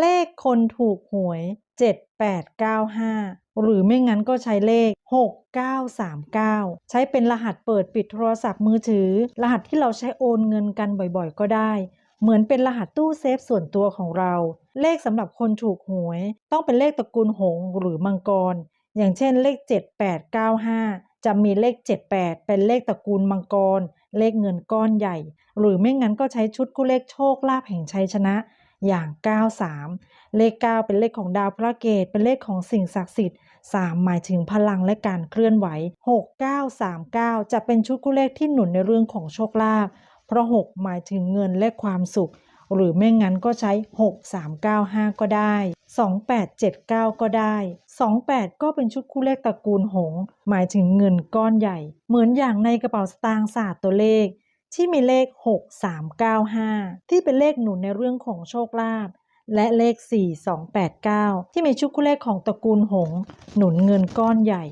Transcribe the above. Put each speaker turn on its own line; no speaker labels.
เลขคนถูกหวย 7895 หรือไม่งั้นก็ใช้เลข 6939 ใช้เป็นรหัสเปิดปิดโทรศัพท์มือถือ รหัสที่เราใช้โอนเงินกันบ่อยๆ ก็ได้ เหมือนเป็นรหัสตู้เซฟส่วนตัวของเรา เลขสำหรับคนถูกหวย ต้องเป็นเลขตระกูลหงหรือมังกร อย่างเช่นเลข 7895 จะมีเลข 78 เป็นเลขตระกูลมังกร เลขเงินก้อนใหญ่ หรือไม่งั้นก็ใช้ชุดคู่เลขโชคลาภแห่งชัยชนะ อย่าง 93 เลข 9 เป็นเลขของดาวพระเกตเป็นเลขของสิ่งศักดิ์สิทธิ์ 3 หมายถึงพลังและการเคลื่อนไหว 6939 จะเป็นชุดคู่เลขที่หนุนในเรื่องของโชคลาภเพราะ 6 หมายถึงเงินและความสุข หรือไม่งั้นก็ใช้ 6395 ก็ได้ 2879 ก็ได้ 28 ก็เป็นชุดคู่เลขตระกูลหง หมายถึงเงินก้อนใหญ่ เหมือนอย่างในกระเป๋าสตางค์ศาสตร์ตัวเลข ที่มีเลข 6395 ที่เป็นเลขหนุนในเรื่องของโชคลาภและเลข 4289 ที่มีชุดคู่เลขของตระกูลหง หนุนเงินก้อนใหญ่